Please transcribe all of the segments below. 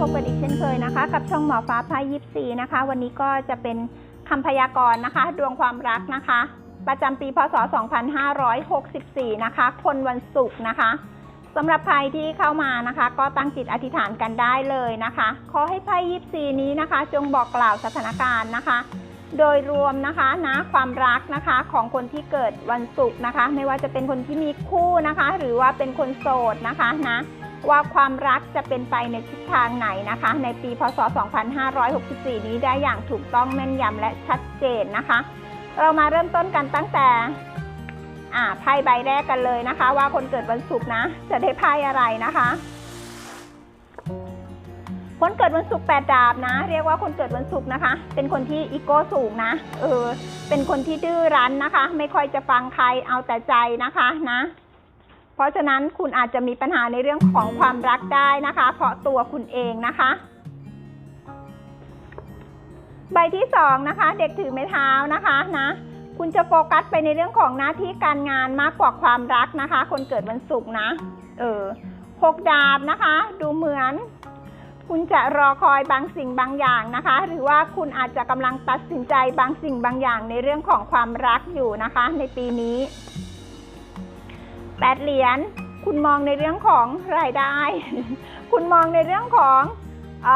พบกันอีกเช่นเคยนะคะ กับช่องหมอฟ้าพายิปซีนะคะ วันนี้ก็จะเป็นคำพยากรณ์นะคะ ดวงความรักนะคะ ประจำปีพศ 2564 นะคะ คนวันศุกร์นะคะสำหรับใครที่เข้ามานะคะ ก็ตั้งจิตอธิษฐานกันได้เลยนะคะ ขอให้ไพ่ยิปซีนี้นะคะ จงบอกกล่าวสถานการณ์นะคะ โดยรวมนะคะนะความรักนะคะของคนที่เกิดวันศุกร์นะคะ ไม่ว่าจะเป็นคนที่มีคู่นะคะ หรือว่าเป็นคนโสดนะคะนะ ว่าความรักจะเป็นไปในทิศทางไหนนะคะ ในปีพศ 2564 นี้ได้อย่างถูกต้องแม่นยำและชัดเจนนะคะ เรามาเริ่มต้นกันตั้งแต่ไพ่ใบแรกกันเลยนะคะ ว่าคนเกิดวันศุกร์นะ จะได้ไพ่อะไรนะคะคนเกิดวันศุกร์แปดดาบนะ เรียกว่าคนเกิดวันศุกร์นะคะ เป็นคนที่อีโก้สูงนะเออเป็นคนที่ดื้อรั้นนะคะ ไม่ค่อยจะฟังใครเอาแต่ใจนะคะนะ ราะฉะนั้นคุณอาจจะมีปัญหาในเรื่องของความรักได้นะคะ เพราะตัวคุณเองนะคะ ใบที่สองนะคะ เด็กถือไม้เท้านะคะนะคุณจะโฟกัสไปในเรื่องของหน้าที่การงานมากกว่าความรักนะคะ คนเกิดวันศุกร์นะ เออหกดาบนะคะ ดูเหมือน คุณจะรอคอยบางสิ่งบางอย่างนะคะ หรือว่าคุณอาจจะกำลังตัดสินใจบางสิ่งบางอย่างในเรื่องของความรักอยู่นะคะ ในปีนี้ แปดเหรียญคุณมองในเรื่องของรายได้ คุณมองในเรื่องของอ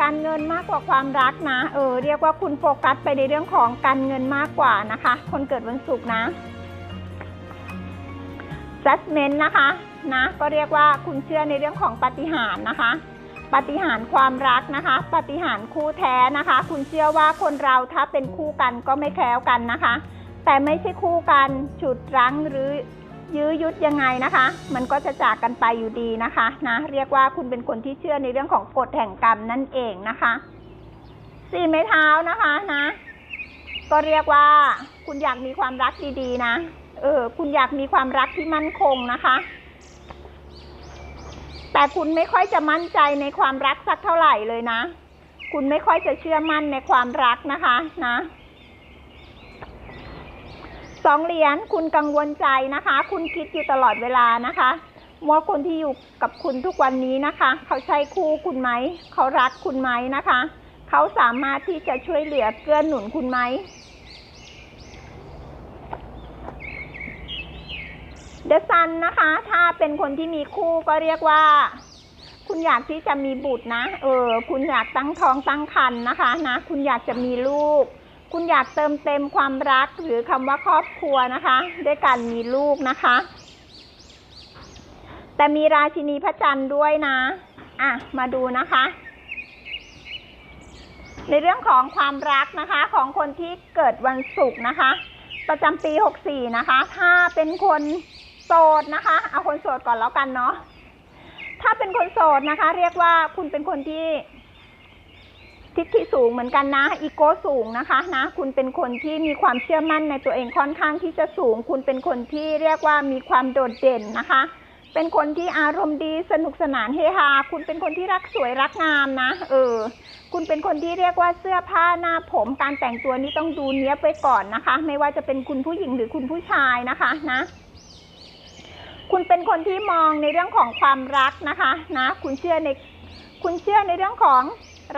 การเงินมากกว่าความรักนะเออเรียกว่าคุณโฟกัสไปในเรื่องของการเงินมากกว่านะคะ คนเกิดวันศุกร์นะ judgment นะคะนะก็เรียกว่าคุณเชื่อในเรื่องของปฏิหารนะคะปฏิหารความรักนะคะปฏิหารคู่แท้นะคะ คุณเชื่อว่าคนเราถ้าเป็นคู่กันก็ไม่แคล้วกันนะคะ แต่ไม่ใช่คู่กันฉุดรั้งหรือ ยื้อยุดยังไงนะคะ มันก็จะจากกันไปอยู่ดีนะคะนะเรียกว่าคุณเป็นคนที่เชื่อในเรื่องของกฎแห่งกรรมนั่นเองนะคะสี่ไม้เท้านะคะนะ ก็เรียกว่าคุณอยากมีความรักดีๆ นะเออคุณอยากมีความรักที่มั่นคงนะคะ แต่คุณไม่ค่อยจะมั่นใจในความรักสักเท่าไหร่เลยนะ คุณไม่ค่อยจะเชื่อมั่นในความรักนะคะ นะ สองเหรียญคุณกังวลใจนะคะ คุณคิดอยู่ตลอดเวลานะคะว่าคนที่อยู่กับคุณทุกวันนี้นะคะ เขาใช่คู่คุณไหม เขารักคุณไหมนะคะ เขาสามารถที่จะช่วยเหลือเกื้อหนุนคุณไหม เดซันนะคะ ถ้าเป็นคนที่มีคู่ก็เรียกว่า คุณอยากที่จะมีบุตรนะ เออ คุณอยากตั้งท้องตั้งครรภ์นะคะนะ คุณอยากจะมีลูก คุณอยากเติมเต็มความรักหรือคำว่าครอบครัวนะคะ ด้วยการมีลูกนะคะ แต่มีราชินีพระจันทร์ด้วยนะอะมาดูนะคะ ในเรื่องของความรักนะคะ ของคนที่เกิดวันศุกร์นะคะ ประจำปี 64 นะคะ ถ้าเป็นคนโสดนะคะ เอาคนโสดก่อนแล้วกันเนาะถ้าเป็นคนโสดนะคะ เรียกว่าคุณเป็นคนที่ ทิฐิสูงเหมือนกันนะอีโก้สูงนะคะนะ คุณเป็นคนที่มีความเชื่อมั่นในตัวเองค่อนข้างที่จะสูง คุณเป็นคนที่เรียกว่ามีความโดดเด่นนะคะ เป็นคนที่อารมณ์ดีสนุกสนานเฮฮาคุณเป็นคนที่รักสวยรักงามนะ เออ คุณเป็นคนที่เรียกว่าเสื้อผ้าหน้าผมการแต่งตัวนี้ต้องดูเนี้ยบไว้ก่อนนะคะ ไม่ว่าจะเป็นคุณผู้หญิงหรือคุณผู้ชายนะคะนะคุณเป็นคนที่มองในเรื่องของความรักนะคะนะ คุณเชื่อในคุณเชื่อในเรื่องของ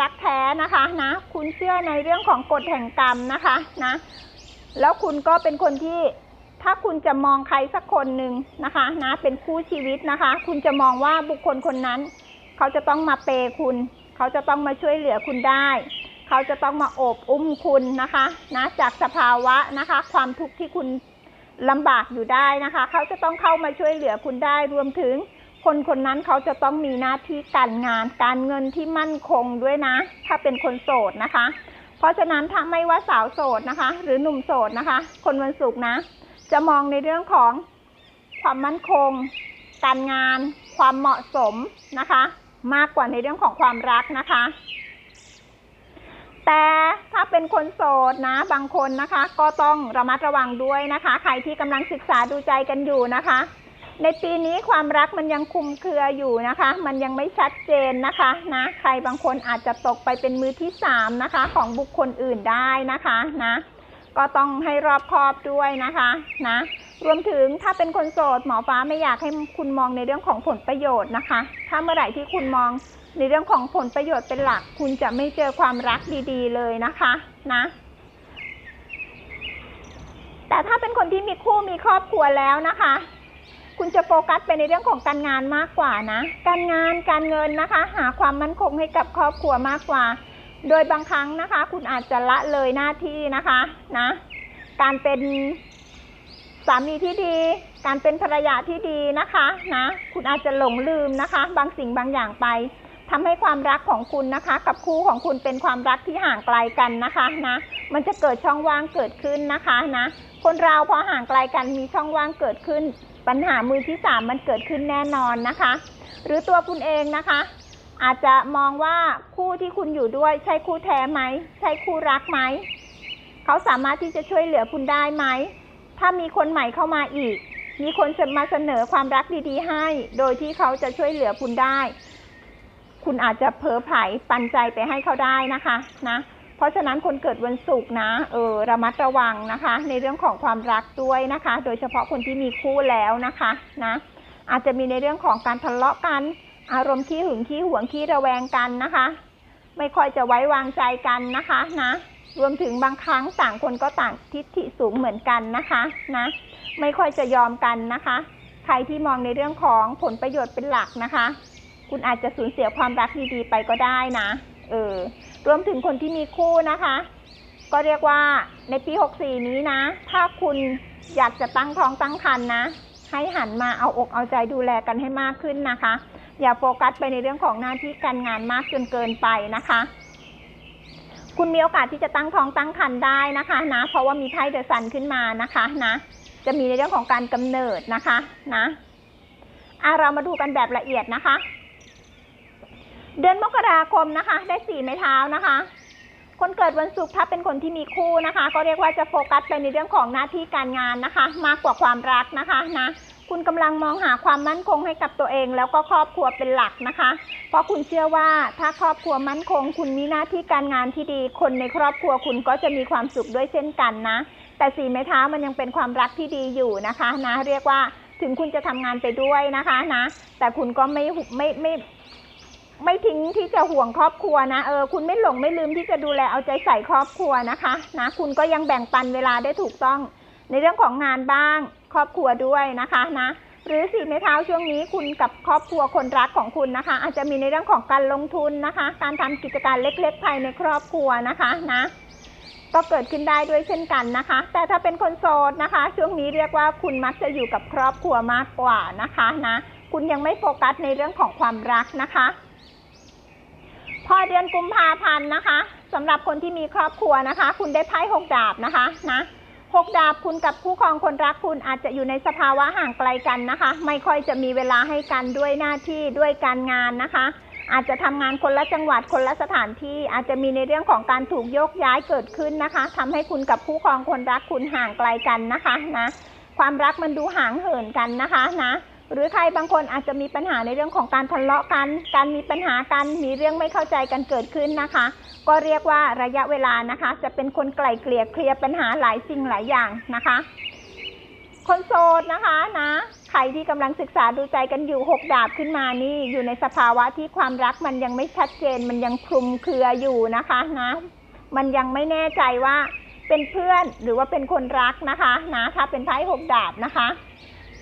รักแท้นะคะนะคุณเชื่อในเรื่องของกฎแห่งกรรมนะคะนะ แล้วคุณก็เป็นคนที่ถ้าคุณจะมองใครสักคนหนึ่งนะคะ นะเป็นคู่ชีวิตนะคะ คุณจะมองว่าบุคคลคนนั้น เขาจะต้องมาเปย์คุณ เขาจะต้องมาช่วยเหลือคุณได้ เขาจะต้องมาโอบอุ้มคุณนะคะ นะจากสภาวะนะคะ ความทุกข์ที่คุณลำบากอยู่ได้นะคะ เขาจะต้องเข้ามาช่วยเหลือคุณได้รวมถึง คนคนนั้นเขาจะต้องมีหน้าที่การงานการเงินที่มั่นคงด้วยนะ ถ้าเป็นคนโสดนะคะ เพราะฉะนั้นถ้าไม่ว่าสาวโสดนะคะ หรือหนุ่มโสดนะคะ คนวันศุกร์นะ จะมองในเรื่องของความมั่นคง การงาน ความเหมาะสมนะคะ มากกว่าในเรื่องของความรักนะคะ แต่ถ้าเป็นคนโสดนะ บางคนนะคะ ก็ต้องระมัดระวังด้วยนะคะ ใครที่กำลังศึกษาดูใจกันอยู่นะคะ ในปีนี้ความรักมันยังคุมเครืออยู่นะคะ มันยังไม่ชัดเจนนะคะนะ ใครบางคนอาจจะตกไปเป็นมือที่สามนะคะ ของบุคคลอื่นได้นะคะนะ ก็ต้องให้รอบคอบด้วยนะคะนะรวมถึงถ้าเป็นคนโสดหมอฟ้าไม่อยากให้คุณมองในเรื่องของผลประโยชน์นะคะ ถ้าเมื่อไหร่ที่คุณมองในเรื่องของผลประโยชน์เป็นหลัก คุณจะไม่เจอความรักดีๆ เลยนะคะนะแต่ถ้าเป็นคนที่มีคู่มีครอบครัวแล้วนะคะ คุณจะโฟกัสไปในเรื่องของการงานมากกว่านะ การงานการเงินนะคะ หาความมั่นคงให้กับครอบครัวมากกว่า โดยบางครั้งนะคะ คุณอาจจะละเลยหน้าที่นะคะนะ การเป็นสามีที่ดี การเป็นภรรยาที่ดีนะคะนะ คุณอาจจะหลงลืมนะคะ บางสิ่งบางอย่างไปทำให้ความรักของคุณนะคะ กับคู่ของคุณเป็นความรักที่ห่างไกลกันนะคะนะ มันจะเกิดช่องว่างเกิดขึ้นนะคะนะ คนเราพอห่างไกลกันมีช่องว่างเกิดขึ้น ปัญหามือที่สามมันเกิดขึ้นแน่นอนนะคะ หรือตัวคุณเองนะคะ อาจจะมองว่าคู่ที่คุณอยู่ด้วยใช่คู่แท้ไหม ใช่คู่รักไหม เขาสามารถที่จะช่วยเหลือคุณได้ไหม ถ้ามีคนใหม่เข้ามาอีก มีคนมาเสนอความรักดีๆให้ โดยที่เขาจะช่วยเหลือคุณได้ คุณอาจจะเผลอไผลปันใจไปให้เขาได้นะคะ นะ เพราะฉะนั้นคนเกิดวันศุกร์นะเออระมัดระวังนะคะ ในเรื่องของความรักด้วยนะคะ โดยเฉพาะคนที่มีคู่แล้วนะคะนะอาจจะมีในเรื่องของการทะเลาะกัน อารมณ์ขี้หึงขี้หวงขี้ระแวงกันนะคะ ไม่ค่อยจะไว้วางใจกันนะคะนะรวมถึงบางครั้งต่างคนก็ต่างทิฐิสูงเหมือนกันนะคะนะไม่ค่อยจะยอมกันนะคะ ใครที่มองในเรื่องของผลประโยชน์เป็นหลักนะคะ คุณอาจจะสูญเสียความรักดีๆไปก็ได้นะเออ รวมถึงคนที่มีคู่นะคะ ก็เรียกว่าในปี 64 นี้นะ ถ้าคุณอยากจะตั้งท้องตั้งครรภ์นะ ให้หันมาเอาอกเอาใจดูแลกันให้มากขึ้นนะคะ อย่าโฟกัสไปในเรื่องของหน้าที่การงานมากจนเกินไปนะคะ คุณมีโอกาสที่จะตั้งท้องตั้งครรภ์ได้นะคะนะ เพราะว่ามีไพ่เดอะซันขึ้นมานะคะนะ จะมีในเรื่องของการกำเนิดนะคะนะอะเรามาดูกันแบบละเอียดนะคะ เดือนมกราคมนะคะ ได้สี่ไม้เท้านะคะ คนเกิดวันศุกร์ถ้าเป็นคนที่มีคู่นะคะ ก็เรียกว่าจะโฟกัสไปในเรื่องของหน้าที่การงานนะคะ มากกว่าความรักนะคะนะคุณกำลังมองหาความมั่นคงให้กับตัวเอง แล้วก็ครอบครัวเป็นหลักนะคะ เพราะคุณเชื่อว่าถ้าครอบครัวมั่นคง คุณมีหน้าที่การงานที่ดี คนในครอบครัวคุณก็จะมีความสุขด้วยเช่นกันนะ แต่สีไม้เท้ามันยังเป็นความรักที่ดีอยู่นะคะนะเรียกว่าถึงคุณจะทำงานไปด้วยนะคะนะ แต่คุณก็ไม่ไม่ไม่ ไม่ทิ้งที่จะห่วงครอบครัวนะเออคุณไม่หลงไม่ลืมที่จะดูแลเอาใจใส่ครอบครัวนะคะนะคุณก็ยังแบ่งปันเวลาได้ถูกต้อง ในเรื่องของงานบ้าง ครอบครัวด้วยนะคะนะหรือสีไม้เท้าช่วงนี้คุณกับครอบครัวคนรักของคุณนะคะ อาจจะมีในเรื่องของการลงทุนนะคะ การทำกิจการเล็ก ๆ ภายในครอบครัวนะคะนะก็เกิดขึ้นได้ด้วยเช่นกันนะคะ แต่ถ้าเป็นคนโสดนะคะ ช่วงนี้เรียกว่าคุณมักจะอยู่กับครอบครัวมากกว่านะคะนะคุณยังไม่โฟกัสในเรื่องของความรักนะคะ พอเดือนกุมภาพันธ์นะคะสำหรับคนที่มีครอบครัวนะคะ คุณได้ไพ่หกดาบนะคะนะหกดาบคุณกับคู่ครองคนรักคุณอาจจะอยู่ในสภาวะห่างไกลกันนะคะ ไม่ค่อยจะมีเวลาให้กันด้วยหน้าที่ด้วยการงานนะคะ อาจจะทำงานคนละจังหวัดคนละสถานที่ อาจจะมีในเรื่องของการถูกโยกย้ายเกิดขึ้นนะคะทำให้คุณกับคู่ครองคนรักคุณห่างไกลกันนะคะนะความรักมันดูห่างเหินกันนะคะนะ หรือใครบางคนอาจจะมีปัญหาในเรื่องของการทะเลาะกัน การมีปัญหากัน มีเรื่องไม่เข้าใจกันเกิดขึ้นนะคะ ก็เรียกว่าระยะเวลานะคะ จะเป็นคนไกล่เกลี่ยเคลียร์ปัญหาหลายสิ่งหลายอย่างนะคะ คนโสดนะคะนะ ใครที่กำลังศึกษาดูใจกันอยู่หกดาบขึ้นมานี่อยู่ในสภาวะที่ความรักมันยังไม่ชัดเจน มันยังคลุมเครืออยู่นะคะนะ มันยังไม่แน่ใจว่าเป็นเพื่อนหรือว่าเป็นคนรักนะคะนะถ้าเป็นไพ่หกดาบนะคะ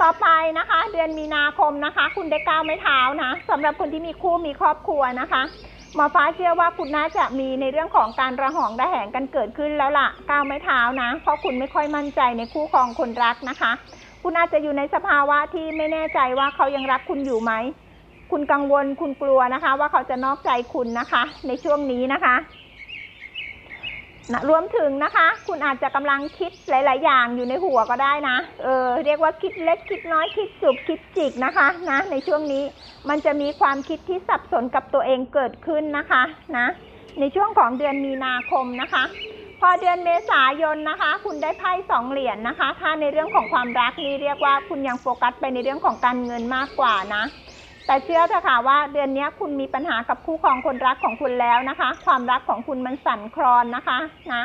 ต่อไปนะคะ เดือนมีนาคมนะคะ คุณได้ก้าวไม้เท้านะสำหรับคนที่มีคู่มีครอบครัวนะคะหมอฟ้าเชื่อว่าคุณน่าจะมีในเรื่องของการระหองระแหงกันเกิดขึ้นแล้วล่ะก้าวไม้เท้านะ เพราะคุณไม่ค่อยมั่นใจในคู่ครองคนรักนะคะ คุณอาจจะอยู่ในสภาวะที่ไม่แน่ใจว่าเขายังรักคุณอยู่ไหมคุณกังวลคุณกลัวนะคะ ว่าเขาจะนอกใจคุณนะคะ ในช่วงนี้นะคะ นะรวมถึงนะคะ คุณอาจจะกำลังคิดหลาย ๆ อย่างอยู่ในหัวก็ได้นะ เออ เรียกว่าคิดเล็กคิดน้อยคิดจุกคิดจิกนะคะนะในช่วงนี้มันจะมีความคิดที่สับสนกับตัวเองเกิดขึ้นนะคะนะในช่วงของเดือนมีนาคมนะคะ พอเดือนเมษายนนะคะ คุณได้ไพ่สองเหรียญนะคะ ถ้าในเรื่องของความรักนี่เรียกว่าคุณยังโฟกัสไปในเรื่องของการเงินมากกว่านะ แต่เชื่อเถอะค่ะว่าเดือนนี้คุณมีปัญหากับคู่ครองคนรักของคุณแล้วนะคะ ความรักของคุณมันสั่นคลอนนะคะนะ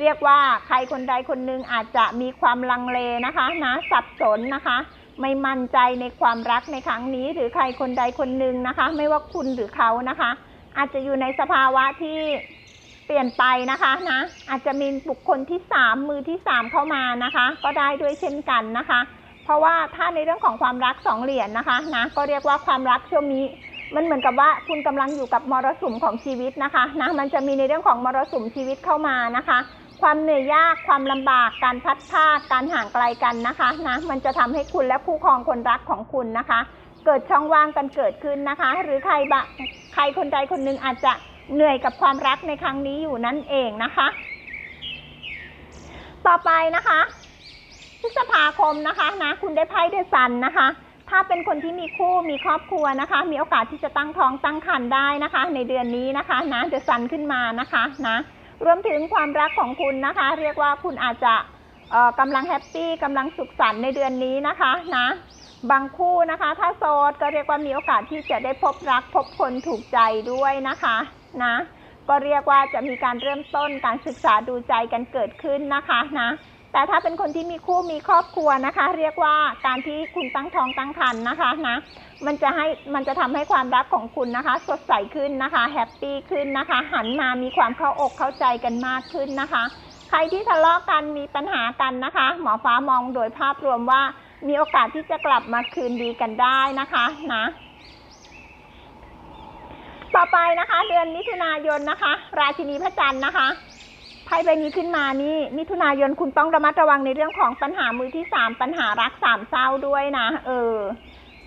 เรียกว่าใครคนใดคนหนึ่งอาจจะมีความลังเลนะคะนะสับสนนะคะ ไม่มั่นใจในความรักในครั้งนี้ หรือใครคนใดคนหนึ่งนะคะ ไม่ว่าคุณหรือเขานะคะ อาจจะอยู่ในสภาวะที่เปลี่ยนไปนะคะนะอาจจะมีบุคคลที่สามมือที่สามเข้ามานะคะ ก็ได้ด้วยเช่นกันนะคะ ราะว่าถ้าในเรื่องของความรักสองเหรียญนะคะนะก็เรียกว่าความรักช่วงนี้ มันเหมือนกับว่าคุณกำลังอยู่กับมรสุมของชีวิตนะคะนะมันจะมีในเรื่องของมรสุมชีวิตเข้ามานะคะ ความเหนื่อยยากความลำบากการพัดพราการห่างไกลกันนะคะนะมันจะทำให้คุณและคู่ครองคนรักของคุณนะคะ เกิดช่องว่างกันเกิดขึ้นนะคะ หรือใครบะใครคนใดคนหนึ่งอาจจะเหนื่อยกับความรักในครั้งนี้อยู่นั่นเองนะคะ ต่อไปนะคะ พฤษภาคมนะคะนะคุณได้ไพ่เดซันนะคะ ถ้าเป็นคนที่มีคู่มีครอบครัวนะคะ มีโอกาสที่จะตั้งท้องตั้งครรภ์ได้นะคะ ในเดือนนี้นะคะนะเดซันขึ้นมานะคะนะรวมถึงความรักของคุณนะคะ เรียกว่าคุณอาจจะเอ่อกำลังแฮปปี้กำลังสุขสันต์ในเดือนนี้นะคะนะบางคู่นะคะ ถ้าโสดก็เรียกว่ามีโอกาสที่จะได้พบรักพบคนถูกใจด้วยนะคะนะก็เรียกว่าจะมีการเริ่มต้นการศึกษาดูใจกันเกิดขึ้นนะคะนะ แต่ถ้าเป็นคนที่มีคู่มีครอบครัวนะคะ เรียกว่าการที่คุณตั้งท้องตั้งครรภ์นะคะนะมันจะให้มันจะทำให้ความรักของคุณนะคะ สดใสขึ้นนะคะแฮปปี้ขึ้นนะคะ หันมามีความเข้าอกเข้าใจกันมากขึ้นนะคะ ใครที่ทะเลาะกันมีปัญหากันนะคะ หมอฟ้ามองโดยภาพรวมว่า มีโอกาสที่จะกลับมาคืนดีกันได้นะคะนะต่อไปนะคะ เดือนมิถุนายนนะคะ ราชินีพระจันทร์นะคะ ไพ่ใบนี้ขึ้นมานี่มิถุนายนคุณต้องระมัดระวังในเรื่องของปัญหามือที่สามปัญหารักสามเศร้าด้วยนะ เออ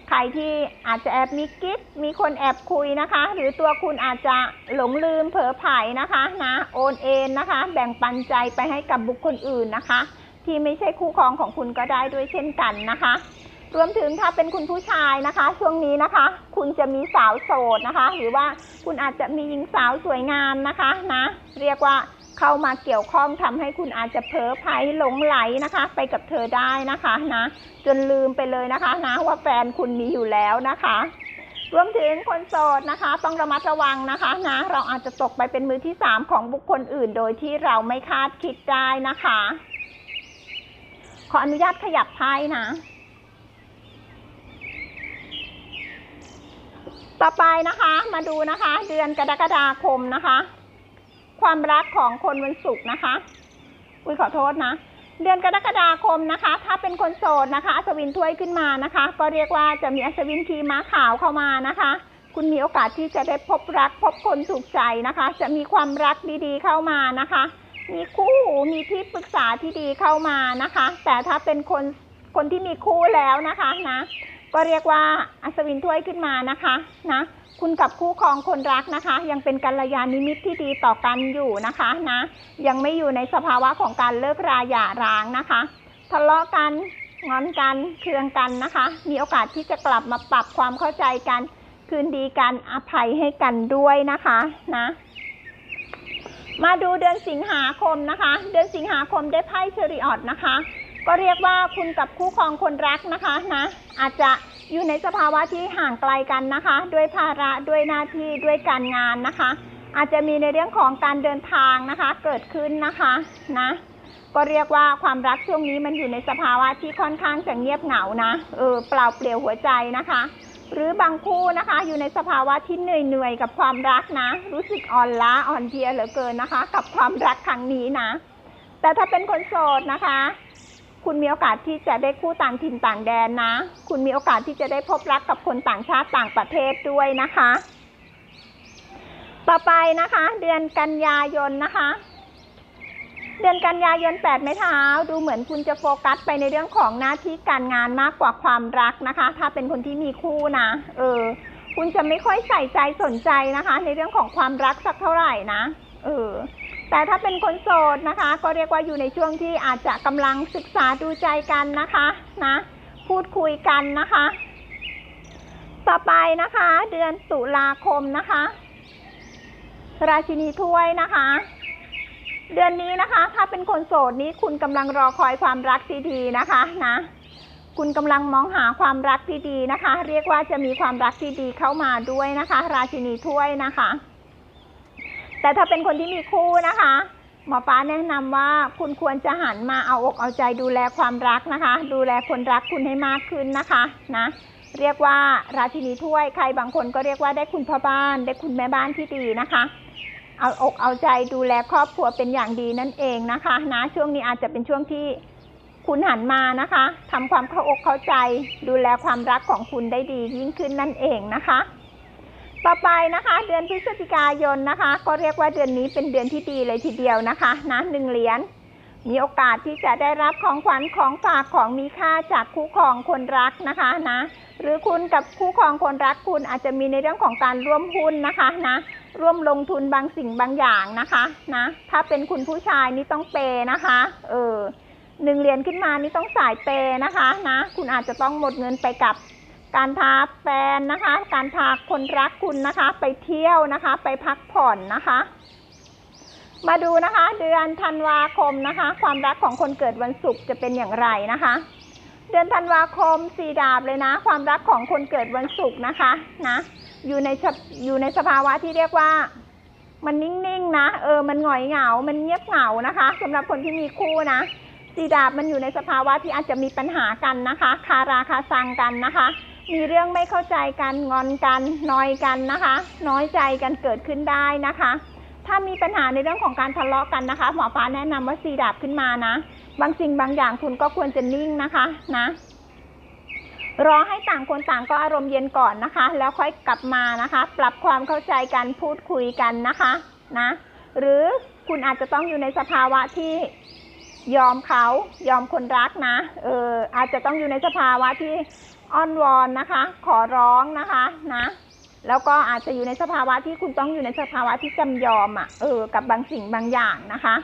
ใครที่อาจจะแอบมีกิ๊กมีคนแอบคุยนะคะ หรือตัวคุณอาจจะหลงลืมเผลอไผลนะคะนะโอนเอ็นนะคะ แบ่งปันใจไปให้กับบุคคลอื่นนะคะ ที่ไม่ใช่คู่ครองของคุณก็ได้ด้วยเช่นกันนะคะรวมถึงถ้าเป็นคุณผู้ชายนะคะ ช่วงนี้นะคะ คุณจะมีสาวโสดนะคะ หรือว่าคุณอาจจะมีหญิงสาวสวยงามนะคะนะ เรียกว่า เข้ามาเกี่ยวข้องทำให้คุณอาจจะเพ้อไพลหลงไหลนะคะ ไปกับเธอได้นะคะนะจนลืมไปเลยนะคะนะว่าแฟนคุณมีอยู่แล้วนะคะ รวมถึงคนโสดนะคะ ต้องระมัดระวังนะคะนะเราอาจจะตกไปเป็นมือที่สามของบุคคลอื่น โดยที่เราไม่คาดคิดได้นะคะ ขออนุญาตขยับไพ่นะต่อไปนะคะมาดูนะคะ เดือนกรกฎาคมนะคะ ความรักของคนวันศุกร์นะคะอุ้ยขอโทษนะ เดือนกรกฎาคมนะคะ ถ้าเป็นคนโสดนะคะอัศวินถ้วยขึ้นมานะคะ ก็เรียกว่าจะมีอัศวินทีม้าขาวเข้ามานะคะ คุณมีโอกาสที่จะได้พบรัก พบคนถูกใจนะคะ จะมีความรักดีๆเข้ามานะคะ มีคู่มีที่ปรึกษาที่ดีเข้ามานะคะ แต่ถ้าเป็นคนคนที่มีคู่แล้วนะคะนะ ก็เรียกว่าอัศวินถ้วยขึ้นมานะคะนะคุณกับคู่ครองคนรักนะคะ ยังเป็นกัลยาณมิตรที่ดีต่อกันอยู่นะคะนะยังไม่อยู่ในสภาวะของการเลิกราหย่าร้างนะคะ ทะเลาะกันงอนกันเคืองกันนะคะ มีโอกาสที่จะกลับมาปรับความเข้าใจกัน คืนดีกันอภัยให้กันด้วยนะคะนะมาดูเดือนสิงหาคมนะคะ เดือนสิงหาคมได้ไพ่เชอริออตนะคะ ก็เรียกว่าคุณกับคู่ครองคนรักนะคะนะอาจจะอยู่ในสภาวะที่ห่างไกลกันนะคะ ด้วยภาระด้วยหน้าที่ด้วยการงานนะคะ อาจจะมีในเรื่องของการเดินทางนะคะ เกิดขึ้นนะคะนะก็เรียกว่าความรักช่วงนี้มันอยู่ในสภาวะที่ค่อนข้างจะเงียบเหงานะเออเปล่าเปลี่ยวหัวใจนะคะ หรือบางคู่นะคะ อยู่ในสภาวะที่เหนื่อยเหนื่อยๆกับความรักนะ รู้สึกอ่อนล้าอ่อนเพลียเหลือเกินนะคะ กับความรักครั้งนี้นะ แต่ถ้าเป็นคนโสดนะคะ คุณมีโอกาสที่จะได้คู่ต่างถิ่นต่างแดนนะ คุณมีโอกาสที่จะได้พบรักกับคนต่างชาติต่างประเทศด้วยนะคะ ต่อไปนะคะ เดือนกันยายนนะคะ เดือนกันยายนแปดไม้เท้า ดูเหมือนคุณจะโฟกัสไปในเรื่องของหน้าที่การงานมากกว่าความรักนะคะ ถ้าเป็นคนที่มีคู่นะ เออ คุณจะไม่ค่อยใส่ใจสนใจนะคะ ในเรื่องของความรักสักเท่าไหร่นะ เออ แต่ถ้าเป็นคนโสดนะคะ ก็เรียกว่าอยู่ในช่วงที่อาจจะกำลังศึกษาดูใจกันนะคะนะพูดคุยกันนะคะ ต่อไปนะคะ เดือนตุลาคมนะคะ ราชินีถ้วยนะคะ เดือนนี้นะคะ ถ้าเป็นคนโสดนี้คุณกำลังรอคอยความรักที่ดีนะคะนะคุณกำลังมองหาความรักที่ดีนะคะ เรียกว่าจะมีความรักที่ดีเข้ามาด้วยนะคะ ราชินีถ้วยนะคะ แต่ถ้าเป็นคนที่มีคู่นะคะ หมอฟ้าแนะนำว่าคุณควรจะหันมาเอาอกเอาใจดูแลความรักนะคะ ดูแลคนรักคุณให้มากขึ้นนะคะนะเรียกว่าราชินีถ้วยใครบางคนก็เรียกว่าได้คุณพ่อบ้าน ได้คุณแม่บ้านที่ดีนะคะ เอาอกเอาใจดูแลครอบครัวเป็นอย่างดีนั่นเองนะคะนะช่วงนี้อาจจะเป็นช่วงที่คุณหันมานะคะทำความเข้าอกเข้าใจ ดูแลความรักของคุณได้ดียิ่งขึ้นนั่นเองนะคะ ต่อไปนะคะเดือนพฤศจิกายนนะคะ ก็เรียกว่าเดือนนี้เป็นเดือนที่ดีเลยทีเดียวนะคะนะหนึ่งเหรียญมีโอกาสที่จะได้รับของขวัญของฝากของมีค่าจากคู่ครองคนรักนะคะนะหรือคุณกับคู่ครองคนรักคุณอาจจะมีในเรื่องของการร่วมหุ้นนะคะนะร่วมลงทุนบางสิ่งบางอย่างนะคะนะถ้าเป็นคุณผู้ชายนี่ต้องเปนะคะเออหนึ่งเหรียญขึ้นมานี่ต้องสายเปนะคะนะคุณอาจจะต้องหมดเงินไปกับ การพาแฟนนะคะ การพาคนรักคุณนะคะ ไปเที่ยวนะคะ ไปพักผ่อนนะคะ มาดูนะคะ เดือนธันวาคมนะคะ ความรักของคนเกิดวันศุกร์จะเป็นอย่างไรนะคะ เดือนธันวาคมสี่ดาบเลยนะ ความรักของคนเกิดวันศุกร์นะคะนะอยู่ในอยู่ในสภาวะที่เรียกว่า มันนิ่งๆนะเออมันหงอยเหงา มันเงียบเหงานะคะสำหรับคนที่มีคู่นะสีดาบมันอยู่ในสภาวะที่อาจจะมีปัญหากันนะคะ คาราคาซังกันนะคะ มีเรื่องไม่เข้าใจกันงอนกันนอยกันนะคะ น้อยใจกันเกิดขึ้นได้นะคะ ถ้ามีปัญหาในเรื่องของการทะเลาะกันนะคะหมอฟ้าแนะนำว่าสีดาบขึ้นมานะ บางสิ่งบางอย่างคุณก็ควรจะนิ่งนะคะนะรอให้ต่างคนต่างก็อารมณ์เย็นก่อนนะคะ แล้วค่อยกลับมานะคะ ปรับความเข้าใจกันพูดคุยกันนะคะนะหรือคุณอาจจะต้องอยู่ในสภาวะที่ยอมเขายอมคนรักนะเอออาจจะต้องอยู่ในสภาวะที่ อ้อนวอนนะคะ ขอร้องนะคะนะแล้วก็อาจจะอยู่ในสภาวะที่คุณต้องอยู่ในสภาวะที่จำยอมอะเออกับบางสิ่งบางอย่างนะคะ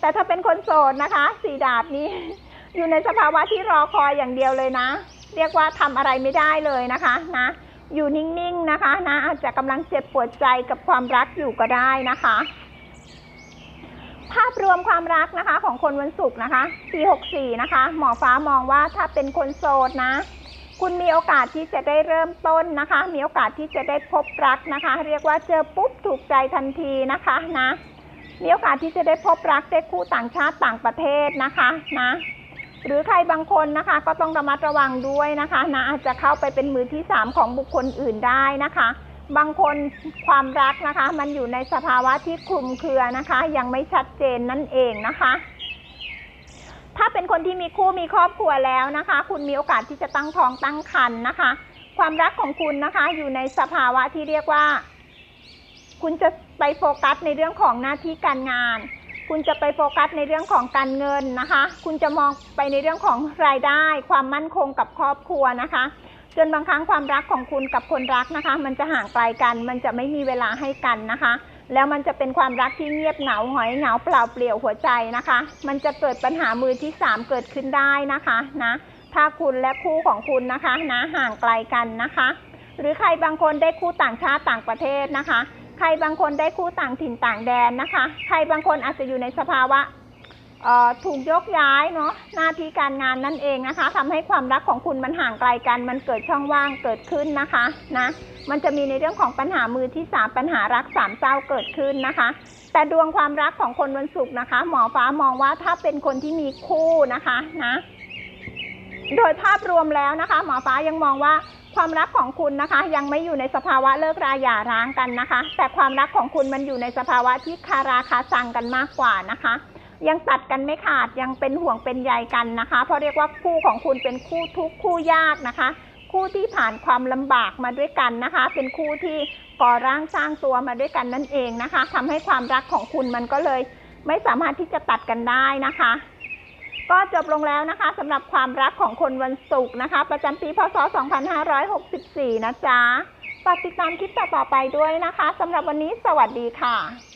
แต่ถ้าเป็นคนโสดนะคะสีดาบนี้ อยู่ในสภาวะที่รอคอยอย่างเดียวเลยนะ เรียกว่าทำอะไรไม่ได้เลยนะคะนะอยู่นิ่งๆนะคะนะอาจจะกำลังเจ็บปวดใจกับความรักอยู่ก็ได้นะคะ ภาพรวมความรักนะคะ ของคนวันศุกร์นะคะปี64นะคะ หมอฟ้ามองว่าถ้าเป็นคนโสดนะ คุณมีโอกาสที่จะได้เริ่มต้นนะคะ มีโอกาสที่จะได้พบรักนะคะ เรียกว่าเจอปุ๊บถูกใจทันทีนะคะนะมีโอกาสที่จะได้พบรักได้คู่ต่างชาติต่างประเทศนะคะนะหรือใครบางคนนะคะก็ต้องระมัดระวังด้วยนะคะนะอาจจะเข้าไปเป็นมือที่สามของบุคคลอื่นได้นะคะ บางคนความรักนะคะ มันอยู่ในสภาวะที่คลุมเครือนะคะ ยังไม่ชัดเจนนั่นเองนะคะ ถ้าเป็นคนที่มีคู่มีครอบครัวแล้วนะคะ คุณมีโอกาสที่จะตั้งท้องตั้งครรภ์นะคะ ความรักของคุณนะคะอยู่ในสภาวะที่เรียกว่า คุณจะไปโฟกัสในเรื่องของหน้าที่การงาน คุณจะไปโฟกัสในเรื่องของการเงินนะคะ คุณจะมองไปในเรื่องของรายได้ ความมั่นคงกับครอบครัวนะคะ จนบางครั้งความรักของคุณกับคนรักนะคะ มันจะห่างไกลกัน มันจะไม่มีเวลาให้กันนะคะ แล้วมันจะเป็นความรักที่เงียบเหงาหอยเหงาเปล่าเปลี่ยวหัวใจนะคะ มันจะเกิดปัญหามือที่สามเกิดขึ้นได้นะคะนะถ้าคุณและคู่ของคุณนะคะนะห่างไกลกันนะคะ หรือใครบางคนได้คู่ต่างชาติต่างประเทศนะคะ ใครบางคนได้คู่ต่างถิ่นต่างแดนนะคะ ใครบางคนอาจจะอยู่ในสภาวะ ถูกยกย้ายเนาะหน้าที่การงานนั่นเองนะคะทำให้ความรักของคุณมันห่างไกลกัน มันเกิดช่องว่างเกิดขึ้นนะคะนะมันจะมีในเรื่องของปัญหามือที่สามปัญหารักสามเศร้าเกิดขึ้นนะคะ แต่ดวงความรักของคนวันศุกร์นะคะ หมอฟ้ามองว่าถ้าเป็นคนที่มีคู่นะคะนะโดยภาพรวมแล้วนะคะ หมอฟ้ายังมองว่าความรักของคุณนะคะ ยังไม่อยู่ในสภาวะเลิกราหย่าร้างกันนะคะ แต่ความรักของคุณมันอยู่ในสภาวะที่คาราคาซังกันมากกว่านะคะ ยังตัดกันไม่ขาดยังเป็นห่วงเป็นใยกันนะคะ เพราะเรียกว่าคู่ของคุณเป็นคู่ทุกข์คู่ยากนะคะ คู่ที่ผ่านความลำบากมาด้วยกันนะคะ เป็นคู่ที่ก่อร่างสร้างตัวมาด้วยกันนั่นเองนะคะทำให้ความรักของคุณมันก็เลยไม่สามารถที่จะตัดกันได้นะคะ ก็จบลงแล้วนะคะสำหรับความรักของคนวันศุกร์นะคะ ประจำปีพศ 2564 นะจ๊ะฝากติดตามคลิปต่อๆไปด้วยนะคะสำหรับวันนี้สวัสดีค่ะ